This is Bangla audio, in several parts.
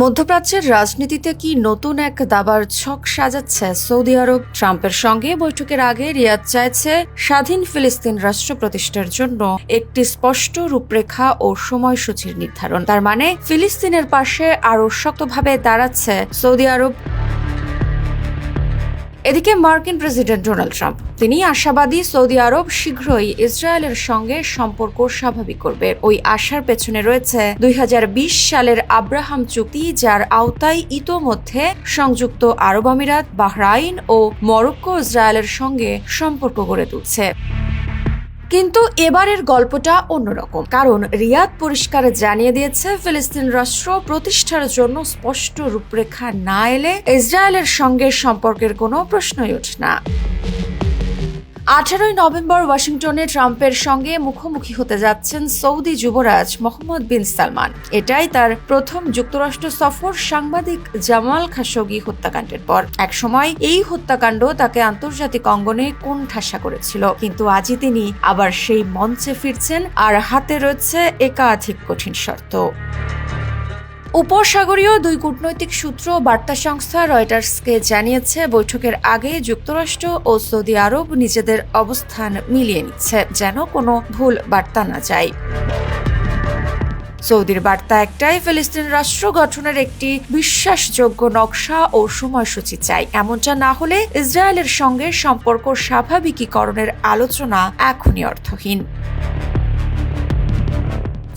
মধ্যপ্রাচ্যের রাজনীতিতে কি নতুন এক দাবার ছক সাজাচ্ছে? সৌদি আরব ট্রাম্পের সঙ্গে বৈঠকের আগে রিয়াদ চাইছে স্বাধীন ফিলিস্তিন রাষ্ট্র প্রতিষ্ঠার জন্য একটি স্পষ্ট রূপরেখা ও সময়সূচির নির্ধারণ। তার মানে ফিলিস্তিনের পাশে আরও শক্তভাবে দাঁড়াচ্ছে সৌদি আরব। এদিকে মার্কিন প্রেসিডেন্ট ডোনাল্ড ট্রাম্প, তিনি আশাবাদী সৌদি আরব শীঘ্রই ইসরায়েলের সঙ্গে সম্পর্ক স্বাভাবিক করবে। ওই আশার পেছনে রয়েছে দুই হাজার বিশ সালের আব্রাহাম চুক্তি, যার আওতায় ইতোমধ্যে সংযুক্ত আরব আমিরাত, বাহরাইন ও মরক্কো ইসরায়েলের সঙ্গে সম্পর্ক গড়ে তুলছে। কিন্তু এবারের গল্পটা অন্যরকম। কারণ রিয়াদ পরিষ্কার জানিয়ে দিয়েছে, ফিলিস্তিন রাষ্ট্র প্রতিষ্ঠার জন্য স্পষ্ট রূপরেখা না এলে ইসরায়েলের সঙ্গে সম্পর্কের কোনো প্রশ্নই ওঠে না। আঠারোই নভেম্বর ওয়াশিংটনে ট্রাম্পের সঙ্গে মুখোমুখি হতে যাচ্ছেন সৌদি যুবরাজ মোহাম্মদ বিন সালমান। এটাই তার প্রথম যুক্তরাষ্ট্র সফর সাংবাদিক জামাল খাশোগি হত্যাকাণ্ডের পর। একসময় এই হত্যাকাণ্ড তাকে আন্তর্জাতিক অঙ্গনে কোন ঠাসা করেছিল। কিন্তু আজই তিনি আবার সেই মঞ্চে ফিরছেন আর হাতে রয়েছে একাধিক কঠিন শর্ত। উপসাগরীয় দুই কূটনৈতিক সূত্র বার্তা সংস্থা রয়টার্সকে জানিয়েছে, বৈঠকের আগে যুক্তরাষ্ট্র ও সৌদি আরব নিজেদের অবস্থান মিলিয়ে নিচ্ছে, যেন কোনো ভুল বার্তা না যায়। সৌদির বার্তা একটাই, ফিলিস্তিন রাষ্ট্র গঠনের একটি বিশ্বাসযোগ্য নকশা ও সময়সূচি চাই। এমনটা না হলে ইসরায়েলের সঙ্গে সম্পর্ক স্বাভাবিকীকরণের আলোচনা এখনই অর্থহীন।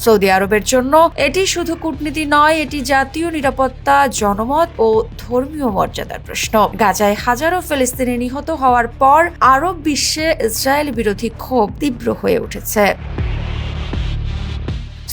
সৌদি আরবের জন্য। এটি শুধু কূটনীতি নয়, এটি জাতীয় নিরাপত্তা, জনমত ও ধর্মীয় মর্যাদার প্রশ্ন। গাজায় হাজারো ফিলিস্তিনি নিহত হওয়ার পর আরব বিশ্বে ইসরায়েল বিরোধী ক্ষোভ তীব্র হয়ে উঠেছে।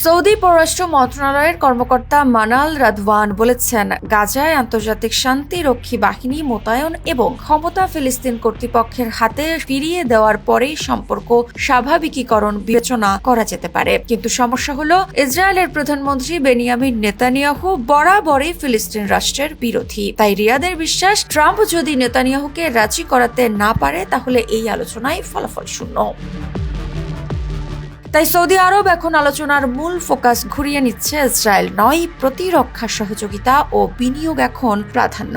সৌদি পররাষ্ট্র মন্ত্রণালয়ের কর্মকর্তা মানাল রাধওয়ান বলেছেন, গাজায় আন্তর্জাতিক শান্তি রক্ষী বাহিনী মোতায়েন এবং ক্ষমতা ফিলিস্তিন কর্তৃপক্ষের হাতে ফিরিয়ে দেওয়ার পরেই সম্পর্ক স্বাভাবিকীকরণ বিবেচনা করা যেতে পারে। কিন্তু সমস্যা হলো, ইসরায়েলের প্রধানমন্ত্রী বেনিয়ামিন নেতানিয়াহু বরাবরই ফিলিস্তিন রাষ্ট্রের বিরোধী। তাই রিয়াদের বিশ্বাস, ট্রাম্প যদি নেতানিয়াহুকে রাজি করাতে না পারে, তাহলে এই আলোচনায় ফলাফল শূন্য। তাই সৌদি আরব এখন আলোচনার মূল ফোকাস ঘুরিয়ে নিচ্ছে ইসরায়েল। নয়, প্রতিরক্ষা সহযোগিতা ও বিনিয়োগ এখন প্রাধান্য।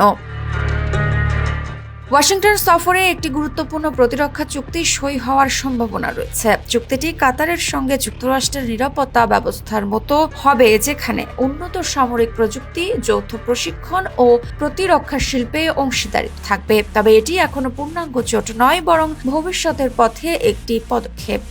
ওয়াশিংটন সফরে একটি গুরুত্বপূর্ণ প্রতিরক্ষা চুক্তি সই হওয়ার সম্ভাবনা রয়েছে। চুক্তিটি কাতারের সঙ্গে যুক্তরাষ্ট্রের নিরাপত্তা ব্যবস্থার মতো হবে যেখানে উন্নত সামরিক প্রযুক্তি, যৌথ প্রশিক্ষণ ও প্রতিরক্ষা শিল্পে অংশীদারিত্ব থাকবে। তবে এটি এখনও পূর্ণাঙ্গ জোট নয়, বরং ভবিষ্যতের পথে একটি পদক্ষেপ।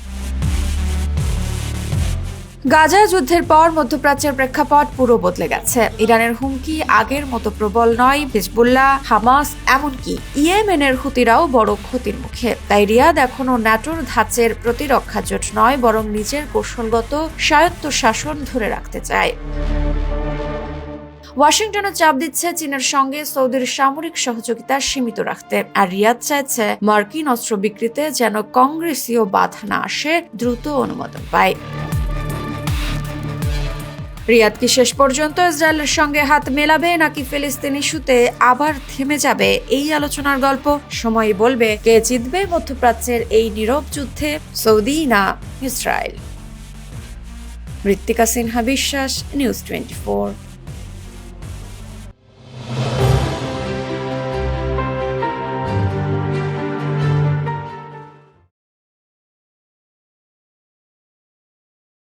গাজা যুদ্ধের পর মধ্যপ্রাচ্যের প্রেক্ষাপট পুরো বদলে গেছে। ইরানের হুমকি আগের মতো প্রবল নয়, হিজবুল্লাহ, হামাস, এমনকি ইয়েমেনের হুতিরাও বড় ক্ষতির মুখে। তাই রিয়াদ এখনও ন্যাটোর ধাঁচের প্রতিরক্ষা জোট নয়, বরং নিজের কৌশলগত স্বায়ত্ত শাসন ধরে রাখতে চায়। ওয়াশিংটনও চাপ দিচ্ছে চীনের সঙ্গে সৌদির সামরিক সহযোগিতা সীমিত রাখতে। আর রিয়াদ চাইছে মার্কিন অস্ত্র বিক্রিতে যেন কংগ্রেসীয় বাধা না আসে, দ্রুত অনুমোদন পায়। রিয়াদ কি শেষ পর্যন্ত ইসরায়েলের সঙ্গে হাত মেলাবে নাকি ফিলিস্তিনি সুতে আবার থেমে যাবে? এই আলোচনার গল্প সময় বলবে কে জিতবে মধ্যপ্রাচ্যের এই নীরব যুদ্ধে সৌদি না ইসরায়েল। মৃত্তিকা সিনহা বিশ্বাস, নিউজ টোয়েন্টি